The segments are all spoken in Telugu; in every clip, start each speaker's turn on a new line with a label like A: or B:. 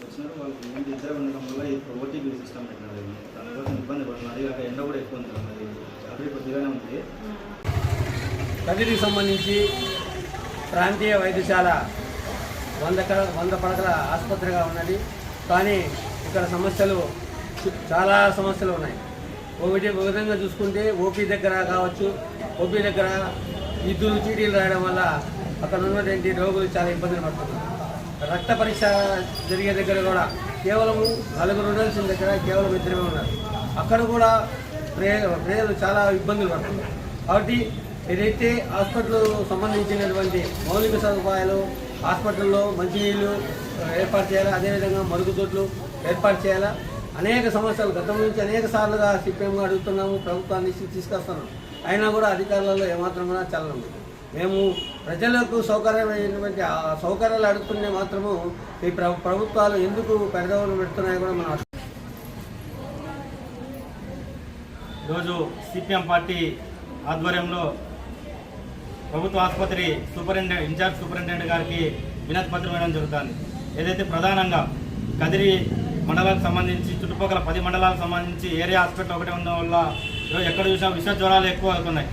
A: వచ్చినారు వాళ్ళకి ఏంటి ఇద్దరు ఉండడం వల్ల ఇప్పుడు ఓటీపీ సిస్టమ్ పెట్టినారు దానికోసం ఇబ్బంది పడుతున్నారు అక్కడ ఎండ కూడా ఎక్కువ ఉంది మరి అభివృద్ధి కొద్దిగానే ఉంది
B: కదిరికి సంబంధించి ప్రాంతీయ వైద్యశాల వంద కడ వంద పడకల ఆసుపత్రిగా ఉన్నది. కానీ ఇక్కడ సమస్యలు చాలా సమస్యలు ఉన్నాయి. ఒకటి ఒక విధంగా చూసుకుంటే ఓపీ దగ్గర కావచ్చు ఓపీ దగ్గర ఇద్దరు చీటీలు రాయడం వల్ల అక్కడ ఉన్నటువంటి రోగులు చాలా ఇబ్బందులు పడుతున్నారు. రక్త పరీక్ష జరిగే దగ్గర కూడా కేవలము నలుగురు ఉండాల్సిన దగ్గర కేవలం ఇద్దరమే ఉన్నారు. అక్కడ కూడా ప్రజలు ప్రజలు చాలా ఇబ్బందులు పడుతున్నారు. కాబట్టి ఏదైతే హాస్పిటల్ సంబంధించినటువంటి మౌలిక సదుపాయాలు హాస్పిటల్లో మంచినీళ్ళు ఏర్పాటు చేయాలా? అదేవిధంగా మరుగుదొడ్లు ఏర్పాటు చేయాలా? అనేక సమస్యలు గతం నుంచి అనేక సార్లుగా సిపిఎంగా అడుగుతున్నాము ప్రభుత్వాన్ని తీసుకొస్తున్నాము. అయినా కూడా అధికారులలో ఏమాత్రం కూడా చల్లడం మేము ప్రజలకు సౌకర్యమైనటువంటి ఆ సౌకర్యాలు అడుగుతుంటే మాత్రము ఈ ప్రభుత్వాలు ఎందుకు పెడదవలు పెడుతున్నాయో కూడా మనం
C: ఈరోజు సిపిఎం పార్టీ ఆధ్వర్యంలో ప్రభుత్వ ఆసుపత్రి సూపరింటెండెంట్ ఇన్ఛార్జ్ సూపరింటెండెంట్ గారికి వినతి పత్రం వేయడం జరుగుతుంది. ఏదైతే ప్రధానంగా కదిరి మండలానికి సంబంధించి చుట్టుపక్కల పది మండలాలకు సంబంధించి ఏరియా హాస్పిటల్ ఒకటే ఉండడం వల్ల ఈరోజు ఎక్కడ చూసినా విష జ్వరాలు ఎక్కువ అవుతున్నాయి.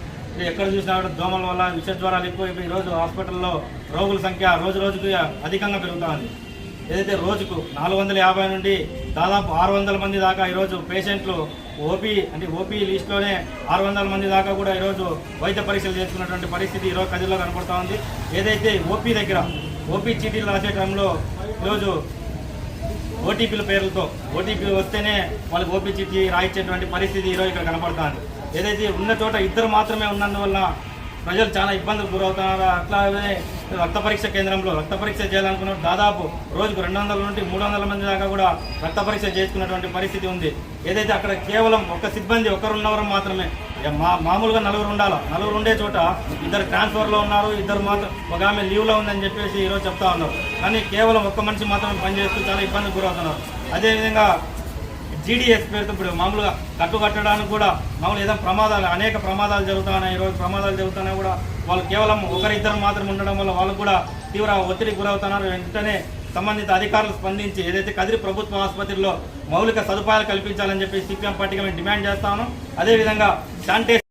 C: ఎక్కడ చూసినా కూడా దోమల వల్ల విష జ్వరాలు ఎక్కువ ఈరోజు హాస్పిటల్లో రోగుల సంఖ్య రోజు రోజుకి అధికంగా పెరుగుతుంది ఏదైతే రోజుకు నాలుగు వందల యాభై నుండి దాదాపు ఆరు వందల మంది దాకా ఈరోజు పేషెంట్లు ఓపీ అంటే ఓపీ లిస్టులోనే ఆరు వందల మంది దాకా కూడా ఈరోజు వైద్య పరీక్షలు చేసుకున్నటువంటి పరిస్థితి ఈరోజు కదిలో కనపడుతూ ఉంది. ఏదైతే ఓపీ దగ్గర ఓపీ చీటీలు రాసే టైంలో ఈరోజు ఓటీపీల పేర్లతో ఓటీపీ వస్తేనే వాళ్ళకి ఓపీ చిట్టి రాయించేటువంటి పరిస్థితి ఈరోజు ఇక్కడ కనపడుతుంది. ఏదైతే ఉన్న చోట ఇద్దరు మాత్రమే ఉన్నందువల్ల ప్రజలు చాలా ఇబ్బందులు గురవుతున్నారు. అట్లాగే రక్త పరీక్ష కేంద్రంలో రక్త పరీక్ష చేయాలనుకున్న దాదాపు రోజుకు రెండు వందల నుండి మూడు వందల మంది దాకా కూడా రక్త పరీక్ష చేసుకున్నటువంటి పరిస్థితి ఉంది. ఏదైతే అక్కడ కేవలం ఒక సిబ్బంది ఒకరున్నవరు మాత్రమే మా మామూలుగా నలుగురు ఉండాలి. నలుగురు ఉండే చోట ఇద్దరు ట్రాన్స్ఫర్లో ఉన్నారు ఇద్దరు మాత్రం ఒక ఆమె లీవ్లో ఉందని చెప్పేసి ఈరోజు చెప్తా ఉన్నారు. కానీ కేవలం ఒక్క మనిషి మాత్రమే పనిచేస్తూ చాలా ఇబ్బందికి గురవుతున్నారు. అదేవిధంగా జీడీఎస్ పేరుతో ఇప్పుడు మామూలుగా కట్టు కట్టడానికి కూడా మామూలు ఏదైనా ప్రమాదాలు అనేక ప్రమాదాలు జరుగుతున్నాయి. ఈరోజు ప్రమాదాలు జరుగుతున్నాయి కూడా వాళ్ళు కేవలం ఒకరిద్దరు మాత్రం ఉండడం వల్ల వాళ్ళు కూడా తీవ్ర ఒత్తిడికి గురవుతున్నారు. వెంటనే సంబంధిత అధికారులు స్పందించి ఏదైతే కదిరి ప్రభుత్వ ఆసుపత్రిలో మౌలిక సదుపాయాలు కల్పించాలని చెప్పి సిపిఎం పార్టీగా మేము డిమాండ్ చేస్తాను. అదేవిధంగా శానిటేషన్